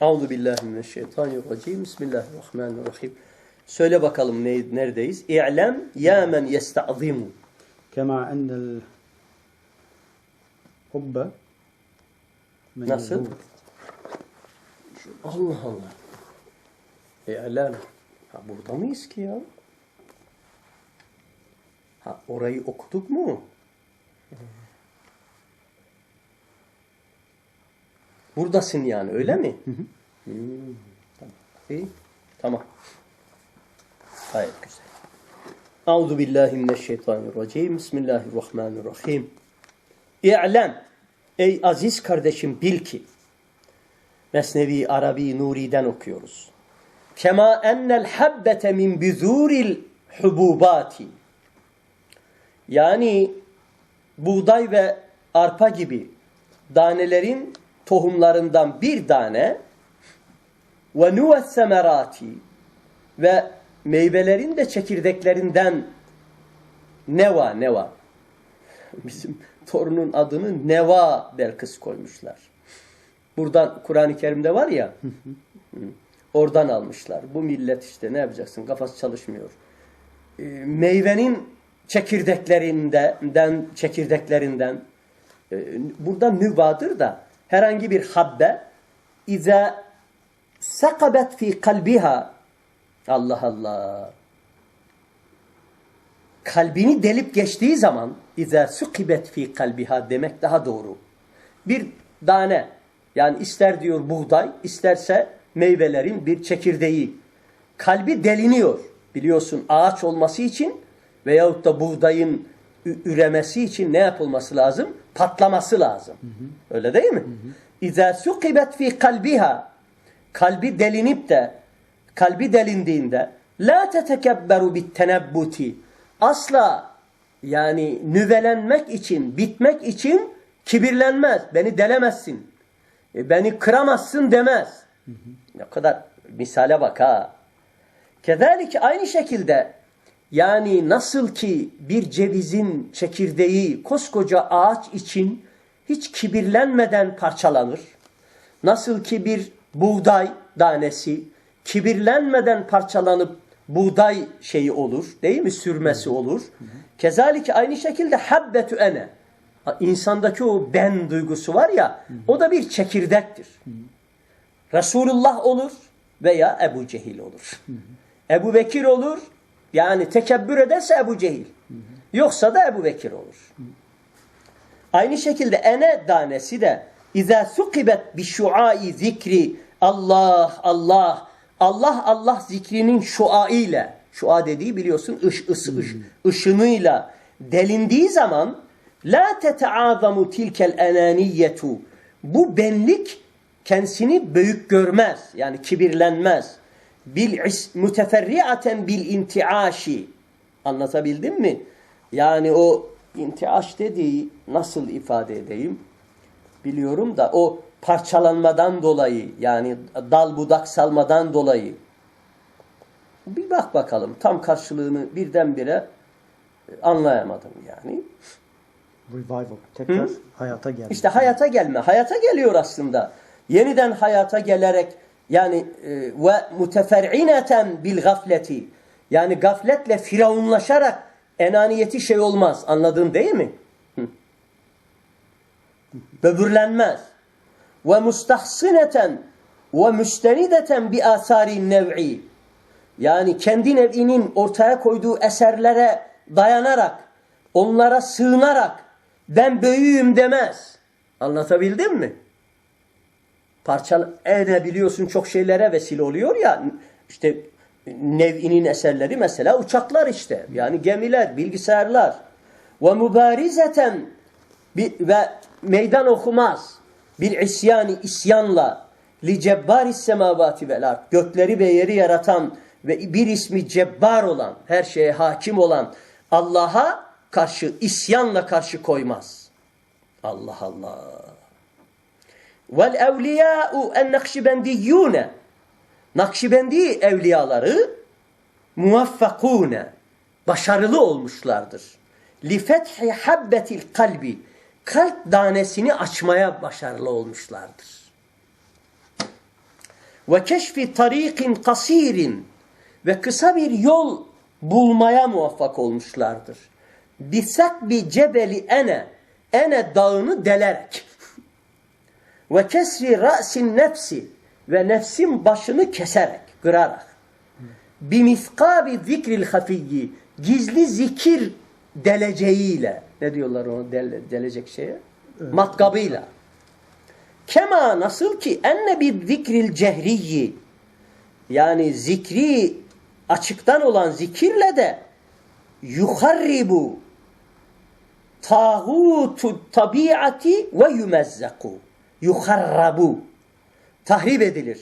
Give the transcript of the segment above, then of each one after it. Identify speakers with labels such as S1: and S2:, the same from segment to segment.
S1: Auzu billahi mineşşeytanirracim. Bismillahirrahmanirrahim. Söyle bakalım ne, neredeyiz? İ'lem ya men yesta'zimu.
S2: Kema endel hubbe
S1: Nasıl? Allah Allah. İ'lem. Ha burada mıyız ki ya? Ha orayı okuduk mu? Buradasın yani öyle mi? Hmm, tamam. İyi. Tamam. Gayet güzel. Euzu billahi mineşşeytanirracim. Bismillahirrahmanirrahim. İ'lem. Ey aziz kardeşim bil ki Mesnevi Arabi Nuri'den okuyoruz. Kema ennel habbete min büzuril hububati. Yani buğday ve arpa gibi danelerin tohumlarından bir tane ve nuves semerati ve meyvelerin de çekirdeklerinden neva neva. Bizim torunun adını Neva Belkıs koymuşlar. Buradan Kur'an-ı Kerim'de var ya oradan almışlar. Bu millet işte ne yapacaksın kafası çalışmıyor. Ee, meyvenin çekirdeklerinden çekirdeklerinden e, burada nüvadır da herhangi bir habbe iza sakabet fi kalbiha Allah Allah kalbini delip geçtiği zaman iza sukibet fi kalbiha demek daha doğru. Bir tane yani ister diyor buğday isterse meyvelerin bir çekirdeği kalbi deliniyor. Biliyorsun ağaç olması için veyahut da buğdayın üremesi için ne yapılması lazım? Patlaması lazım. Öyle değil mi? İza sukibet fi kalbiha kalbi delinip de kalbi delindiğinde la tetekebberu bit tenebbuti asla yani nüvelenmek için, bitmek için kibirlenmez. Beni delemezsin. e, beni kıramazsın demez. Ne kadar misale bak ha. Kezalike aynı şekilde yani nasıl ki bir cevizin çekirdeği koskoca ağaç için hiç kibirlenmeden parçalanır. Nasıl ki bir buğday tanesi kibirlenmeden parçalanıp buğday şeyi olur. Değil mi? Sürmesi olur. Kezalike aynı şekilde habbetü ene. İnsandaki o ben duygusu var ya o da bir çekirdektir. Resulullah olur veya Ebu Cehil olur. Ebu Bekir olur yani tekebbür ederse Ebu Cehil. Yoksa da Ebu Bekir olur. Aynı şekilde ene danesi de İza sukibet bi şuai zikri Allah Allah Allah Allah zikrinin şua ile şua dediği biliyorsun ış, ıs, ış, ışınıyla delindiği zaman la teteazamu tilkel enaniyetu bu benlik kendisini büyük görmez yani kibirlenmez bil müteferriaten bil intiaşi anlatabildim mi? Yani o intiaş dediği nasıl ifade edeyim? biliyorum da o parçalanmadan dolayı yani dal budak salmadan dolayı bir bak bakalım tam karşılığını birdenbire anlayamadım yani.
S2: Revival. Tekrar hayata geldi.
S1: İşte hayata gelme. Hayata geliyor aslında. Yeniden hayata gelerek yani e, ve mutefer'ineten bil gafleti yani gafletle firavunlaşarak enaniyeti şey olmaz. Anladın değil mi? Böbürlenmez. Ve mustahsineten ve müstenideten bi asari nev'i yani kendi nev'inin ortaya koyduğu eserlere dayanarak onlara sığınarak ben büyüğüm demez. Anlatabildim mi? Parçal ene biliyorsun çok şeylere vesile oluyor ya işte nev'inin eserleri mesela uçaklar işte. Yani gemiler, bilgisayarlar. Ve mübarizeten ve meydan okumaz. Bir isyani isyanla. Li cebbaris semavati vel ard. Gökleri ve yeri yaratan ve bir ismi cebbar olan her şeye hakim olan Allah'a karşı isyanla karşı koymaz. Allah Allah. Vel evliyâ'u en nakşibendiyyûne Nakşibendi evliyaları muvaffakûne başarılı olmuşlardır. Li fethi habbetil kalbi kalp danesini açmaya başarılı olmuşlardır. ve keşfi tariqin kasirin ve kısa bir yol bulmaya muvaffak olmuşlardır. Bisakbi cebeli ene ene dağını delerek ve kesri ra'sin nefsi. Ve nefsin başını keserek, kırarak. Bimiskabi zikril hafiyyi. Gizli zikir deleceğiyle. Ne diyorlar onu dele, delecek şeye? Matkabıyla. Kema nasıl ki enne bir zikril cehriyi yani zikri açıktan olan zikirle de yuharribu tağutu tabiati ve yumezzaku yuharrabu tahrip edilir.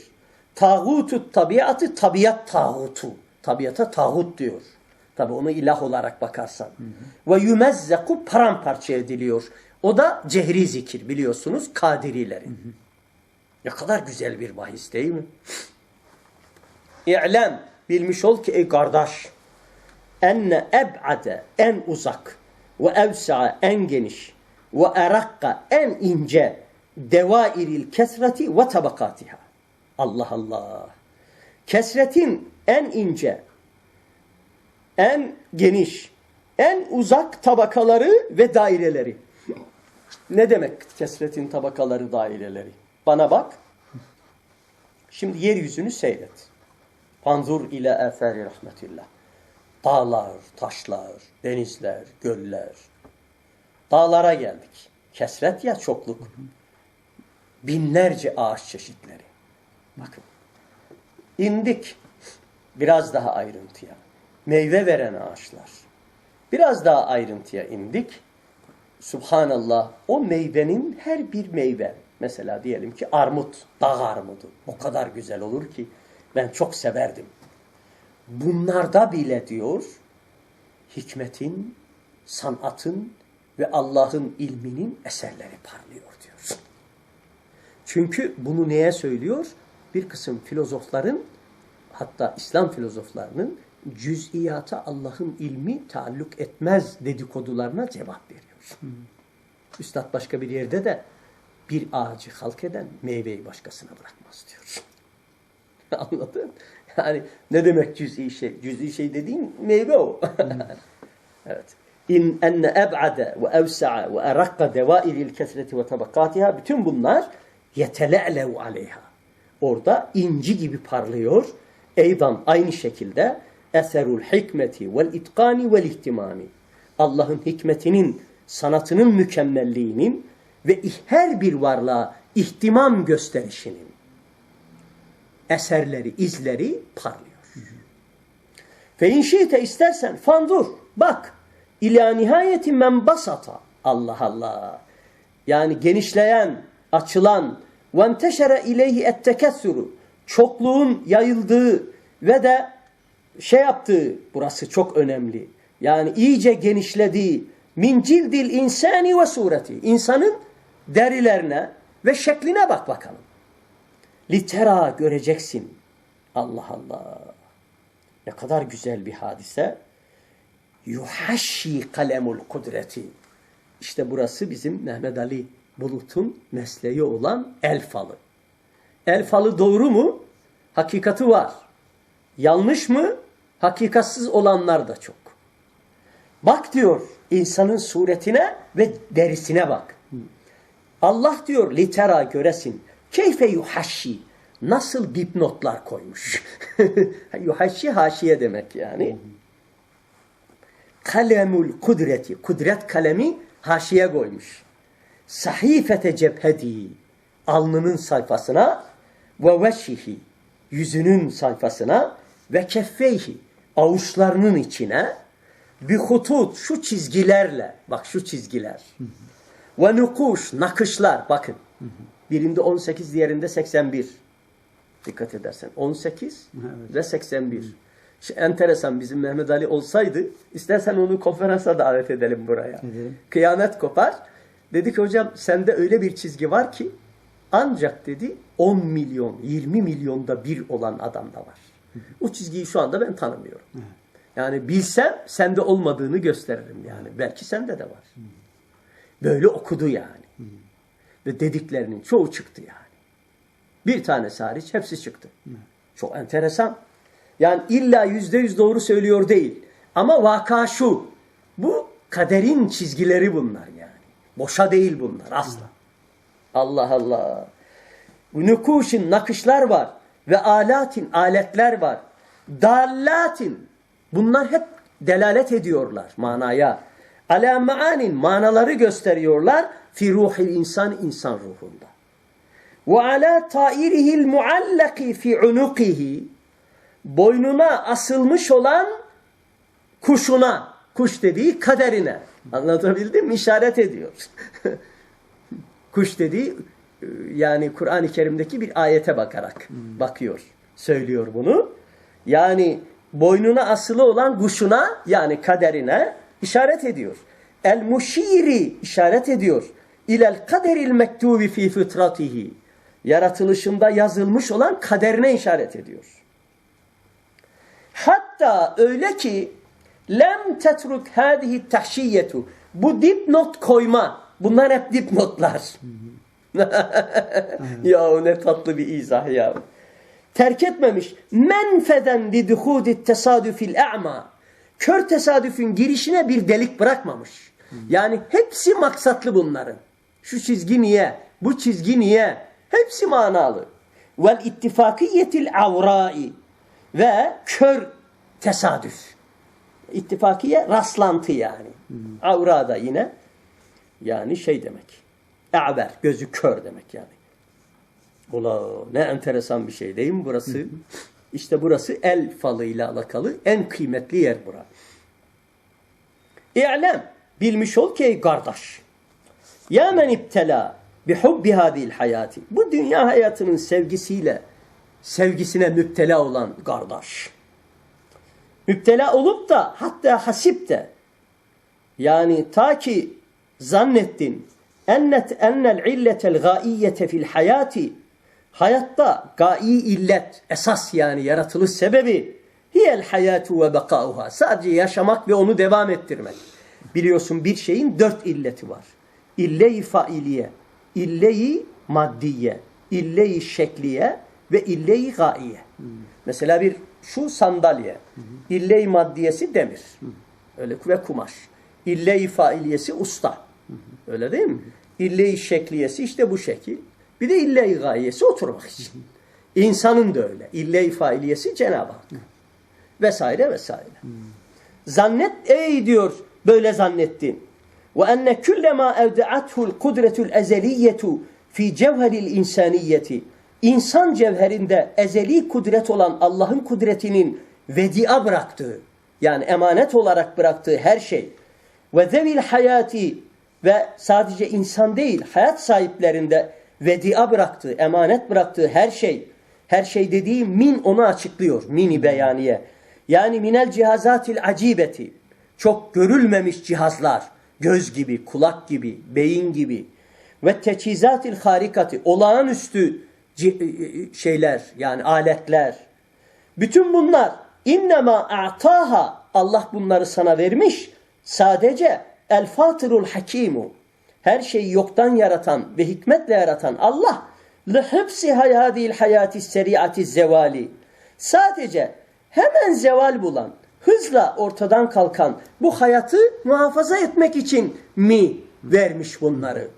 S1: Tağutu tabiatı tabiat tağutu. Tabiata tağut diyor. Tabi onu ilah olarak bakarsan. Ve yumezzaku paramparça ediliyor. O da cehri zikir biliyorsunuz kadirilerin. Ne kadar güzel bir bahis değil mi? İ'lem bilmiş ol ki ey kardeş enne eb'ade en uzak ve evsa'a en geniş ve erakka en ince devairil kesreti ve tabakatiha. Allah Allah. Kesretin en ince, en geniş, en uzak tabakaları ve daireleri. Ne demek kesretin tabakaları, daireleri? Bana bak. Şimdi yeryüzünü seyret. Panzur ile eferi rahmetillah. Dağlar, taşlar, denizler, göller. Dağlara geldik. Kesret ya çokluk. Binlerce ağaç çeşitleri. Bakın. İndik. Biraz daha ayrıntıya. Meyve veren ağaçlar. Biraz daha ayrıntıya indik. Subhanallah o meyvenin her bir meyve. Mesela diyelim ki armut, dağ armudu. O kadar güzel olur ki ben çok severdim. Bunlarda bile diyor hikmetin, sanatın ve Allah'ın ilminin eserleri parlıyor diyor. Çünkü bunu neye söylüyor? Bir kısım filozofların hatta İslam filozoflarının cüz'iyata Allah'ın ilmi taalluk etmez dedikodularına cevap veriyor. Üstad başka bir yerde de bir ağacı halk eden meyveyi başkasına bırakmaz diyor. Anladın? Yani ne demek cüz'i şey? Cüz'i şey dediğin meyve o. evet. İn enne eb'ade ve evsa'a ve erakka devairil kesreti ve tabakatiha bütün bunlar yetele'lev aleyha. Orada inci gibi parlıyor. Eydan aynı şekilde eserul hikmeti vel itkani vel ihtimami. Allah'ın hikmetinin, sanatının mükemmelliğinin ve her bir varlığa ihtimam gösterişinin eserleri, izleri parlıyor. Fe inşiite istersen fandur, bak. İlâ nihayeti men basata. Allah Allah. Yani genişleyen, açılan enteşere ileyhi ettekessuru. Çokluğun yayıldığı ve de şey yaptığı, burası çok önemli. Yani iyice genişlediği min cildil insani ve sureti. İnsanın derilerine ve şekline bak bakalım. Litera göreceksin. Allah Allah. Ne kadar güzel bir hadise. Yuhaşşi kalemul kudreti. İşte burası bizim Mehmet Ali Bulut'un mesleği olan el falı. El falı doğru mu? Hakikati var. Yanlış mı? Hakikatsız olanlar da çok. Bak diyor insanın suretine ve derisine bak. Allah diyor litera göresin. Keyfe yuhaşşi. Nasıl dipnotlar koymuş. yuhaşşi haşiye demek yani. Kalemul kudreti. Kudret kalemi haşiye koymuş. Sahifete cephedi. Alnının sayfasına ve veşihi. Yüzünün sayfasına ve keffeyhi. Avuçlarının içine bir hutut şu çizgilerle. Bak şu çizgiler. Ve nukuş nakışlar. Bakın. Birinde 18, diğerinde 81. Dikkat edersen. 18
S2: Evet.
S1: ve 81. Şu enteresan bizim Mehmet Ali olsaydı istersen onu konferansa davet edelim buraya.
S2: Edelim.
S1: Kıyamet kopar. Dedi ki hocam sende öyle bir çizgi var ki ancak dedi 10 milyon 20 milyonda bir olan adamda var. O çizgiyi şu anda ben tanımıyorum. Yani bilsem sende olmadığını gösteririm yani. Belki sende de var. Böyle okudu yani. Ve dediklerinin çoğu çıktı yani. Bir tanesi hariç hepsi çıktı. Çok enteresan. Yani illa yüzde yüz doğru söylüyor değil. Ama vaka şu. Bu kaderin çizgileri bunlar. Boşa değil bunlar asla. Allah Allah. Nukuşin nakışlar var. Ve alatin aletler var. Dallatin. Bunlar hep delalet ediyorlar manaya. Ala manaları gösteriyorlar. Fi ruhil insan insan ruhunda. Ve ala tairihil muallaki fi unukihi. Boynuna asılmış olan kuşuna. Kuş dediği kaderine. Anlatabildim mi? İşaret ediyor. Kuş dediği yani Kur'an-ı Kerim'deki bir ayete bakarak bakıyor. Söylüyor bunu. Yani boynuna asılı olan kuşuna yani kaderine işaret ediyor. El muşiri işaret ediyor. İlel kaderil mektubi fi fıtratihi. Yaratılışında yazılmış olan kaderine işaret ediyor. Hatta öyle ki lem tetruk hadihi tahşiyetu. Bu dipnot koyma. Bunlar hep dipnotlar. ya ne tatlı bir izah ya. Terk etmemiş. Menfeden li duhudi tesadüfil a'ma. Kör tesadüfün girişine bir delik bırakmamış. Yani hepsi maksatlı bunların. Şu çizgi niye? Bu çizgi niye? Hepsi manalı. Vel ittifakiyetil avrai. Ve kör tesadüf. İttifakiye rastlantı yani. Avra da yine yani şey demek. E'ber, gözü kör demek yani. Ula ne enteresan bir şey değil mi burası? İşte burası el falıyla alakalı en kıymetli yer bura. İ'lem, bilmiş ol ki ey kardeş. Ya men ibtela bi hubbi hadil hayati. Bu dünya hayatının sevgisiyle sevgisine müptela olan kardeş. Müptela olup da hatta hasip de yani ta ki zannettin ennet ennel illetel gaiyete fil hayati hayatta gai illet esas yani yaratılış sebebi hiyel hayatu ve bekauha sadece yaşamak ve onu devam ettirmek. Biliyorsun bir şeyin dört illeti var. İlle-i failiye, ille-i maddiye, ille-i şekliye ve ille-i gaiye. Mesela bir şu sandalye, ille-i maddiyesi demir. Öyle ve kumaş. İlle-i failiyesi usta. Öyle değil mi? İlle-i şekliyesi işte bu şekil. Bir de ille-i gayesi oturmak için. İnsanın da öyle. İlle-i failiyesi Cenab-ı Hak. Vesaire vesaire. Zannet ey diyor böyle zannettin. Ve enne kullema evda'athu'l kudretul ezeliyetu fi cevheril insaniyeti. İnsan cevherinde ezeli kudret olan Allah'ın kudretinin vedia bıraktığı yani emanet olarak bıraktığı her şey ve zevil hayati ve sadece insan değil hayat sahiplerinde vedia bıraktığı, emanet bıraktığı her şey her şey dediği min onu açıklıyor. Mini beyaniye. Yani minel cihazatil acibeti. Çok görülmemiş cihazlar. Göz gibi, kulak gibi, beyin gibi. Ve teçhizatil harikati. Olağanüstü şeyler yani aletler. Bütün bunlar innema a'taha Allah bunları sana vermiş. Sadece el fatirul hakimu. Her şeyi yoktan yaratan ve hikmetle yaratan Allah lihıbsi hayadil hayati seriati zevali. Sadece hemen zeval bulan, hızla ortadan kalkan bu hayatı muhafaza etmek için mi vermiş bunları?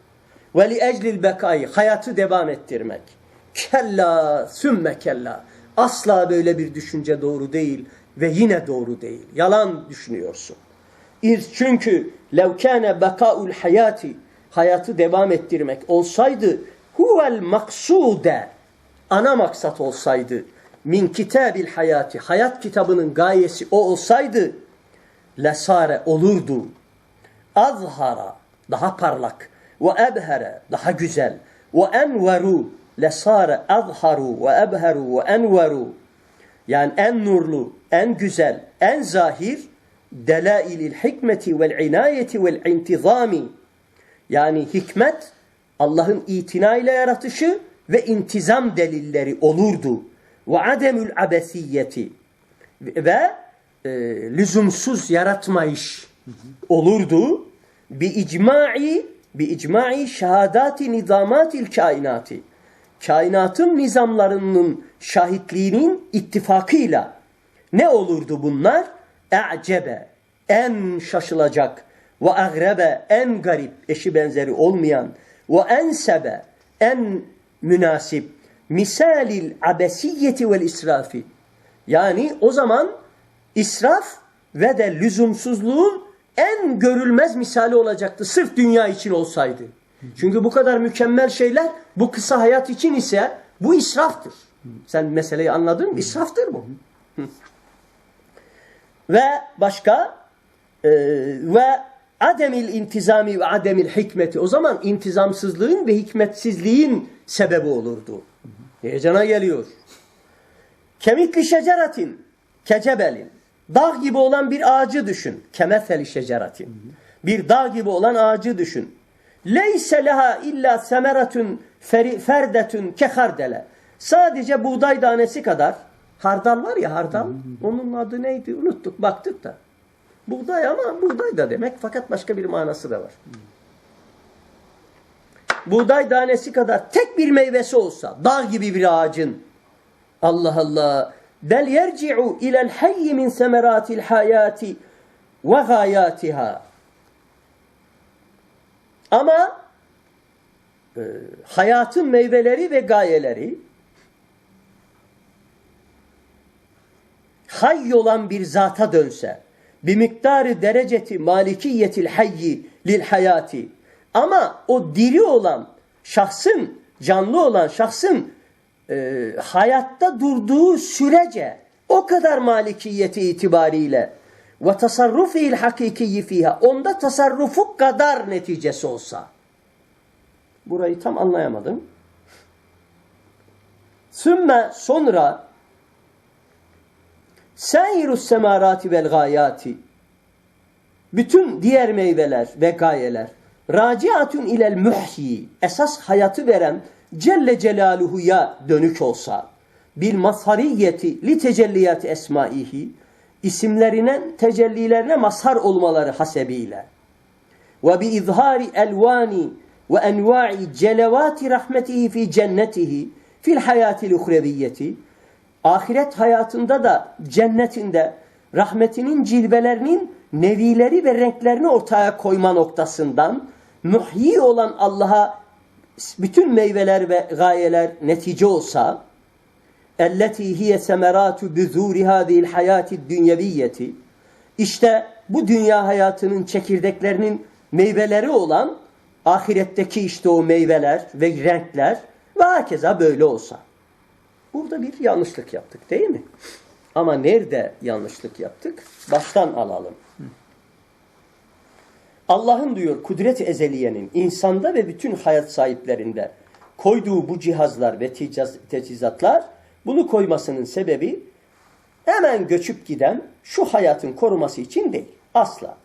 S1: Ve li eclil bekayı hayatı devam ettirmek. Kella sümme kella. Asla böyle bir düşünce doğru değil ve yine doğru değil. Yalan düşünüyorsun. Çünkü lev kâne bekâul hayati hayatı devam ettirmek olsaydı huvel maksude ana maksat olsaydı min kitabil hayati hayat kitabının gayesi o olsaydı lesare olurdu azhara daha parlak ve ebhere daha güzel ve enveru lesare azharu ve ebheru ve enveru yani en nurlu, en güzel, en zahir delailil hikmeti vel inayeti vel intizami yani hikmet Allah'ın itina ile yaratışı ve intizam delilleri olurdu. Ve ademül abesiyeti ve e, lüzumsuz yaratmayış olurdu. Bi icma'i bi icma'i şehadati nizamatil kainati. Kainatın nizamlarının şahitliğinin ittifakıyla ne olurdu bunlar? E'cebe, en şaşılacak ve agrebe, en garip, eşi benzeri olmayan ve ensebe, en münasip misalil abesiyeti vel israfi. Yani o zaman israf ve de lüzumsuzluğun en görülmez misali olacaktı. Sırf dünya için olsaydı. Çünkü bu kadar mükemmel şeyler bu kısa hayat için ise bu israftır. Sen meseleyi anladın mı? İsraftır bu. Ve başka e, ve ademil intizami ve ademil hikmeti. O zaman intizamsızlığın ve hikmetsizliğin sebebi olurdu. Heyecana geliyor. Kemikli şeceratin, kecebelin. Dağ gibi olan bir ağacı düşün. Kemetheli şeceratin. Bir dağ gibi olan ağacı düşün. Leyse leha illa semeratun feri- ferdetun kehardele. Sadece buğday tanesi kadar hardal var ya hardal. Onun adı neydi? Unuttuk baktık da. Buğday ama buğday da demek fakat başka bir manası da var. Buğday tanesi kadar tek bir meyvesi olsa dağ gibi bir ağacın Allah Allah bel yerci'u ilel hayy min semeratil hayati ve gayatiha ama e, hayatın meyveleri ve gayeleri hayy olan bir zata dönse bir miktarı dereceti malikiyetil hayyi lil hayati. Ama o diri olan şahsın canlı olan şahsın e, hayatta durduğu sürece o kadar malikiyeti itibariyle ve tasarrufil hakikiyi fiha. Onda tasarrufu kadar neticesi olsa. Burayı tam anlayamadım. Sümme sonra Sairus semarati vel gayati bütün diğer meyveler ve gayeler raciatun ilel muhyi. Esas hayatı veren Celle Celaluhu'ya dönük olsa bil mazhariyeti li tecelliyat esmaihi isimlerinin tecellilerine mazhar olmaları hasebiyle. Ve bi izhari elvani ve enva'i celevati rahmetihi fi cennetihi fil hayatil uhreviyeti ahiret hayatında da cennetinde rahmetinin cilvelerinin nevileri ve renklerini ortaya koyma noktasından muhyi olan Allah'a bütün meyveler ve gayeler netice olsa elleti hiye semeratu buzuri hadhihi'l hayati dünyeviyeti işte bu dünya hayatının çekirdeklerinin meyveleri olan ahiretteki işte o meyveler ve renkler ve hakeza böyle olsa. Burada bir yanlışlık yaptık değil mi? Ama nerede yanlışlık yaptık? Baştan alalım. Allah'ın diyor kudret-i ezeliyenin insanda ve bütün hayat sahiplerinde koyduğu bu cihazlar ve teçhizatlar bunu koymasının sebebi hemen göçüp giden şu hayatın koruması için değil. Asla.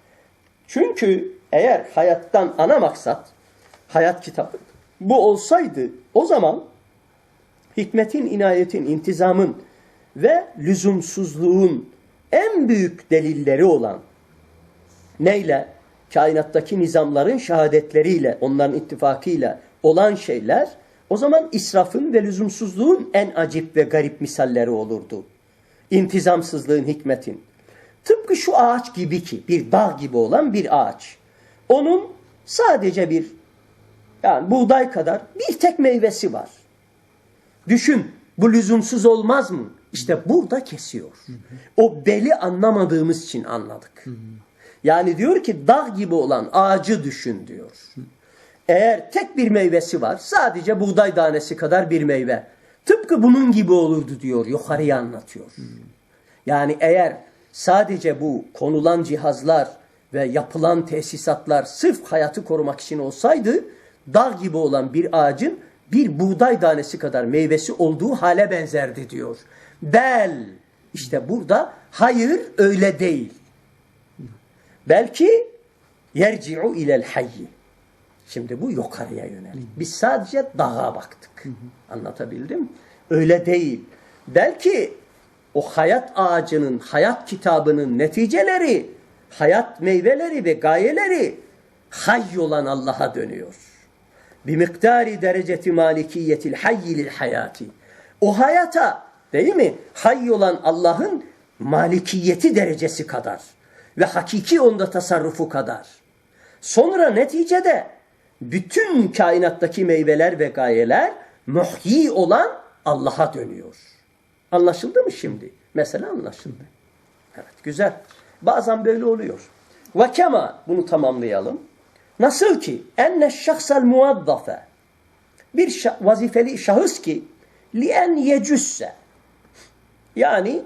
S1: Çünkü eğer hayattan ana maksat hayat kitabı bu olsaydı o zaman hikmetin, inayetin, intizamın ve lüzumsuzluğun en büyük delilleri olan neyle? Kainattaki nizamların şehadetleriyle, onların ittifakıyla olan şeyler o zaman israfın ve lüzumsuzluğun en acip ve garip misalleri olurdu. İntizamsızlığın, hikmetin. Tıpkı şu ağaç gibi ki, bir dağ gibi olan bir ağaç. Onun sadece bir yani buğday kadar bir tek meyvesi var. Düşün bu lüzumsuz olmaz mı? İşte burada kesiyor. O beli anlamadığımız için anladık. Yani diyor ki dağ gibi olan ağacı düşün diyor. Eğer tek bir meyvesi var sadece buğday tanesi kadar bir meyve. Tıpkı bunun gibi olurdu diyor yukarıya anlatıyor. Yani eğer sadece bu konulan cihazlar ve yapılan tesisatlar sırf hayatı korumak için olsaydı dağ gibi olan bir ağacın bir buğday tanesi kadar meyvesi olduğu hale benzerdi diyor. Bel işte burada hayır öyle değil. Belki yerci'u ilel hayyi. Şimdi bu yukarıya yönelik. Biz sadece dağa baktık. Anlatabildim? Öyle değil. Belki o hayat ağacının, hayat kitabının neticeleri, hayat meyveleri ve gayeleri hay olan Allah'a dönüyor. bimiktari dereceti malikiyetil hayyi lil hayati. O hayata değil mi? Hayy olan Allah'ın malikiyeti derecesi kadar ve hakiki onda tasarrufu kadar. Sonra neticede bütün kainattaki meyveler ve gayeler muhyi olan Allah'a dönüyor. Anlaşıldı mı şimdi? Mesela anlaşıldı. Evet güzel. Bazen böyle oluyor. Ve kema bunu tamamlayalım. Nasıl ki enne şahsal muaddafe bir vazifeli şahıs ki lien yecüsse yani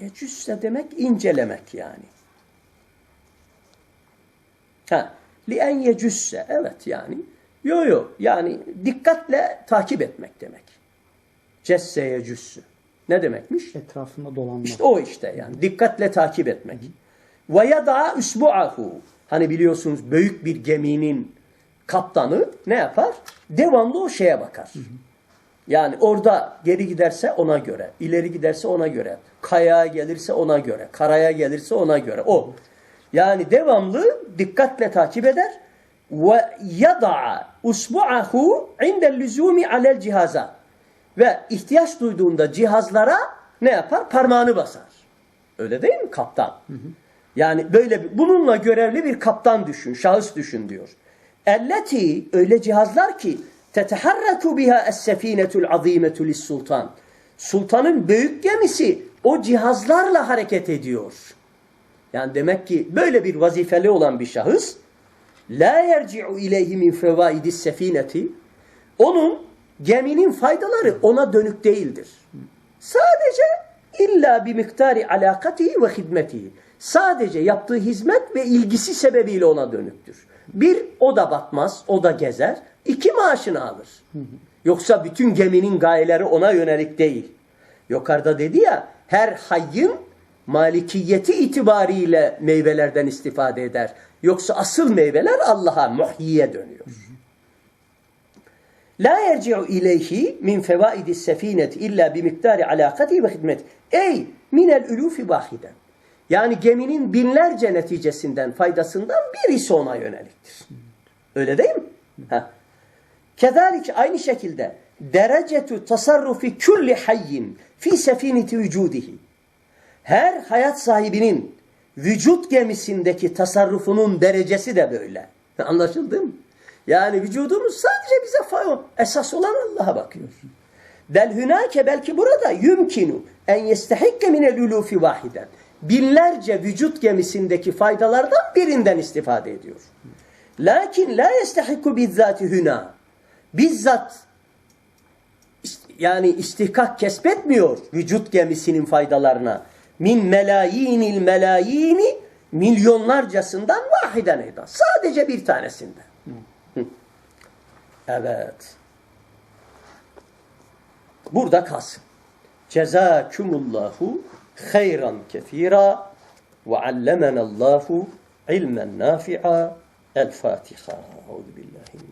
S1: yecüsse demek incelemek yani. Ha, lien yecüsse evet yani. Yo yo yani dikkatle takip etmek demek. Cesse yecüssü. Ne demekmiş?
S2: Etrafında dolanma.
S1: İşte o işte yani dikkatle takip etmek. Ve yada usbu'ahu. Hani biliyorsunuz büyük bir geminin kaptanı ne yapar? Devamlı o şeye bakar. Yani orada geri giderse ona göre, ileri giderse ona göre, kayaya gelirse ona göre, karaya gelirse ona göre. O. Yani devamlı dikkatle takip eder ve yada'a usbu'ahu indel lüzumi alel cihaza. Ve ihtiyaç duyduğunda cihazlara ne yapar? Parmağını basar. Öyle değil mi kaptan? Yani böyle bir- bununla görevli bir kaptan düşün, şahıs düşün diyor. Elleti öyle cihazlar ki teteharraku biha es-sefinetul azimetu sultan. Sultanın büyük gemisi o cihazlarla hareket ediyor. Yani demek ki böyle bir vazifeli olan bir şahıs la yerci'u ileyhi min fevaidis sefineti onun geminin faydaları ona dönük değildir. Sadece illa bir miktari alakatihi ve hizmetihi. Sadece yaptığı hizmet ve ilgisi sebebiyle ona dönüktür. Bir, o da batmaz, o da gezer. İki, maaşını alır. Yoksa bütün geminin gayeleri ona yönelik değil. Yukarıda dedi ya, her hayyın malikiyeti itibariyle meyvelerden istifade eder. Yoksa asıl meyveler Allah'a, muhyiye dönüyor. La yerci'u ileyhi min fevaidis sefinet illa bi miktari alakati ve hizmet. Ey minel ülufi vahiden. Yani geminin binlerce neticesinden, faydasından birisi ona yöneliktir. Öyle değil mi? Ha. Kezalik aynı şekilde derecetu tasarrufi kulli hayyin fi sefineti vücudihi. Her hayat sahibinin vücut gemisindeki tasarrufunun derecesi de böyle. Anlaşıldı mı? Yani vücudumuz sadece bize. Esas olan Allah'a bakıyor. Bel hünake belki burada yümkinu en yestehikke minel ulufi vahiden. Binlerce vücut gemisindeki faydalardan birinden istifade ediyor. Lakin la yestehikku bizzati hüna. Bizzat yani istihkak kesbetmiyor vücut gemisinin faydalarına. Min melayinil melayini milyonlarcasından vahiden eydan. Sadece bir tanesinden. Hı. Evet. Burada kalsın. Cezakumullahu hayran kefira ve allemenallahu ilmen nafi'a. El Fatiha. Euzu.